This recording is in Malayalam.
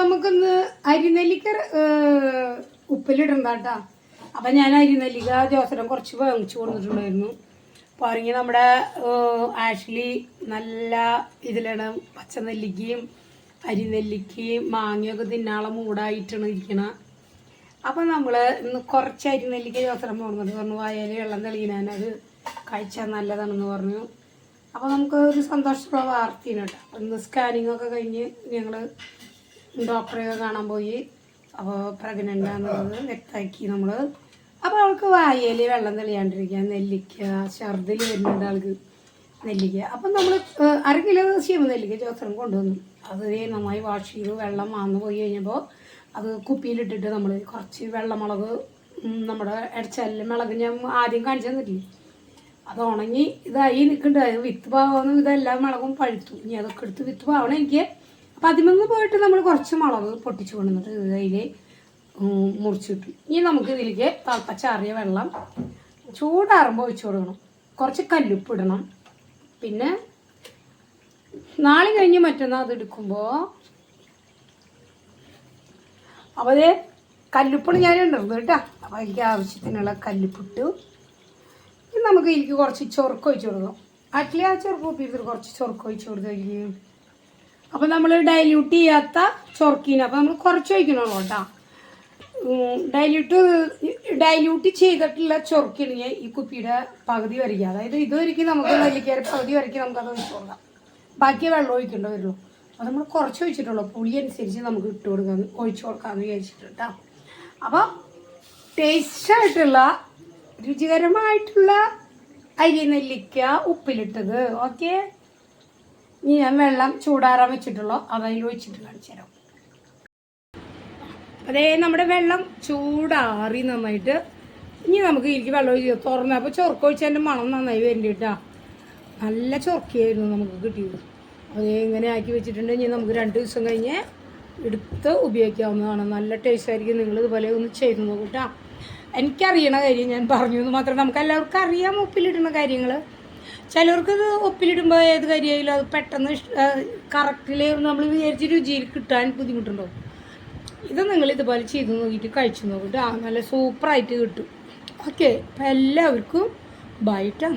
നമുക്കിന്ന് അരിനെല്ലിക്ക ഉപ്പിലിടണ്ട അപ്പം ഞാൻ അരിനെല്ലിക്ക ജോസരം കുറച്ച് വാങ്ങിച്ചു കൊടുത്തിട്ടുണ്ടായിരുന്നു അപ്പോൾ പറഞ്ഞ് നമ്മുടെ ആക്ച്വലി നല്ല ഇതിലാണ് പച്ചനെല്ലിക്കയും അരിനെല്ലിക്കയും മാങ്ങയൊക്കെ തിന്നാളെ മൂടായിട്ടാണ് ഇരിക്കണ. അപ്പം നമ്മൾ ഇന്ന് കുറച്ച് അരിനെല്ലിക്ക ജോസരം പോകുന്നുണ്ട് പറഞ്ഞു വായാൽ വെള്ളം തെളിയാനത് കഴിച്ചാൽ നല്ലതാണെന്ന് പറഞ്ഞു. അപ്പോൾ നമുക്ക് ഒരു സന്തോഷമുള്ള വാർത്തയാണ് കേട്ടോ. ഇന്ന് സ്കാനിങ്ങൊക്കെ കഴിഞ്ഞ് ഞങ്ങൾ ഡോക്ടറെ കാണാൻ പോയി. അപ്പോൾ പ്രഗ്നന്റ് ആണെന്നുള്ളത് വ്യക്തമാക്കി നമ്മൾ അപ്പോൾ അവൾക്ക് വായയിൽ വെള്ളം തെളിയാണ്ടിരിക്കുക നെല്ലിക്ക ഛർദിൽ വരുന്നുണ്ട് ആൾക്ക്. നെല്ലിക്ക. അപ്പം നമ്മൾ അര കിലോ ദിവസം നെല്ലിക്ക ചോത്രം കൊണ്ടുവന്നു. അത് നന്നായി വാഷ് ചെയ്ത്. വെള്ളം മാന്ന് പോയി കഴിഞ്ഞപ്പോൾ അത് കുപ്പിയിലിട്ടിട്ട് നമ്മൾ കുറച്ച് വെള്ളമുളക് നമ്മുടെ ഇടച്ചല്ല മുളക് ഞാൻ ആദ്യം കാണിച്ചു തന്നിട്ടില്ലേ? അത് ഉണങ്ങി ഇതായി നിൽക്കുന്നുണ്ട്. വിത്ത് പാവുന്ന ഇതെല്ലാം മുളകും പഴുത്തു. ഇനി അതൊക്കെ എടുത്ത് വിത്ത് പാവണം എനിക്ക്. അപ്പം അതിമന്ന് പോയിട്ട് നമ്മൾ കുറച്ച് മുളക് പൊട്ടിച്ച് കൊണ്ടുവന്നിട്ട് മുറിച്ച് മുറിച്ചിട്ടു ഇനി നമുക്ക് ഇതിലേക്ക് തിളപ്പച്ചാറിയ വെള്ളം ചൂടാറുമ്പോൾ ഒഴിച്ചു കൊടുക്കണം. കുറച്ച് കല്ലുപ്പ് ഇടണം. പിന്നെ നാളെ കഴിഞ്ഞ് മറ്റന്നാൾ അത് എടുക്കുമ്പോൾ അപ്പോൾ ഞാൻ ഉണ്ടായിരുന്നത് കേട്ടോ. അപ്പോൾ എനിക്ക് ആവശ്യത്തിനുള്ള കല്ലുപ്പിട്ടു. നമുക്ക് എനിക്ക് കുറച്ച് ചൊറുക്ക് ഒഴിച്ചു കൊടുക്കാം അറ്റ്ലി ആ ചെറുക്ക് കുപ്പിയിട്ട് കുറച്ച് ചൊറുക്ക് ഒഴിച്ച് അപ്പോൾ നമ്മൾ ഡൈല്യൂട്ട് ചെയ്യാത്ത ചൊറുക്കീന് അപ്പോൾ നമ്മൾ കുറച്ച് ഒഴിക്കണുള്ളൂ കേട്ടോ. ഡൈല്യൂട്ട് ഡൈല്യൂട്ട് ചെയ്തിട്ടുള്ള ചൊറുക്കിണെങ്കിൽ ഈ കുപ്പിയുടെ പകുതി വരയ്ക്കുക അതായത് ഇതുവരെയ്ക്ക് നമുക്ക് നെല്ലിക്കയുടെ പകുതി വരയ്ക്കും നമുക്കത് ഒഴിച്ച് കൊടുക്കാം ബാക്കി വെള്ളം ഒഴിക്കേണ്ടി വരുള്ളൂ. അപ്പോൾ നമ്മൾ കുറച്ച് ഒഴിച്ചിട്ടുള്ളൂ. പുളി അനുസരിച്ച് നമുക്ക് ഇട്ട് കൊടുക്കാൻ ഒഴിച്ചു കൊടുക്കാമെന്ന് വിചാരിച്ചിട്ട് കേട്ടോ. അപ്പോൾ ടേസ്റ്റായിട്ടുള്ള രുചികരമായിട്ടുള്ള അരി നെല്ലിക്ക ഉപ്പിലിട്ടത്. ഓക്കെ ഇനി ഞാൻ വെള്ളം ചൂടാറാൻ വെച്ചിട്ടുള്ളൂ. അതതിൽ ഒഴിച്ചിട്ട് കാണിച്ചു തരാം. അതേ നമ്മുടെ വെള്ളം ചൂടാറി നന്നായിട്ട്. ഇനി നമുക്ക് ഇരിക്കും വെള്ളം ഒഴിച്ച് തുറന്നപ്പോൾ ചൊറക്ക ഒഴിച്ചതിന്റെ മണം നന്നായി വരണ്ട കേട്ടാ. നല്ല ചൊറക്കയായിരുന്നു നമുക്ക് കിട്ടിയത്. അതേ ഇങ്ങനെ ആക്കി വെച്ചിട്ടുണ്ട്. ഇനി നമുക്ക് രണ്ട് ദിവസം കഴിഞ്ഞ് എടുത്ത് ഉപയോഗിക്കാവുന്നതാണ്. നല്ല ടേസ്റ്റ് ആയിരിക്കും. നിങ്ങൾ ഇതുപോലെ ഒന്ന് ചെയ്ത് നോക്കൂട്ടാ കേട്ടോ. എനിക്കറിയണ കാര്യം ഞാൻ പറഞ്ഞു എന്ന് മാത്രം. നമുക്ക് എല്ലാവർക്കും അറിയാം ഉപ്പിലിടുന്ന കാര്യങ്ങൾ ചിലർക്ക് ഇത് ഉപ്പിലിടുമ്പോൾ ഏത് കാര്യമായാലും അത് പെട്ടെന്ന് കറക്റ്റിൽ നമ്മൾ വിചാരിച്ച രുചിയിൽ കിട്ടാൻ ബുദ്ധിമുട്ടുണ്ടാവും. ഇത് നിങ്ങൾ ഇതുപോലെ ചെയ്ത് നോക്കിയിട്ട് കഴിച്ചു നോക്കിയിട്ട് ആ നല്ല സൂപ്പറായിട്ട് കിട്ടും. ഓക്കെ അപ്പം എല്ലാവർക്കും ബൈ ട്ടാ.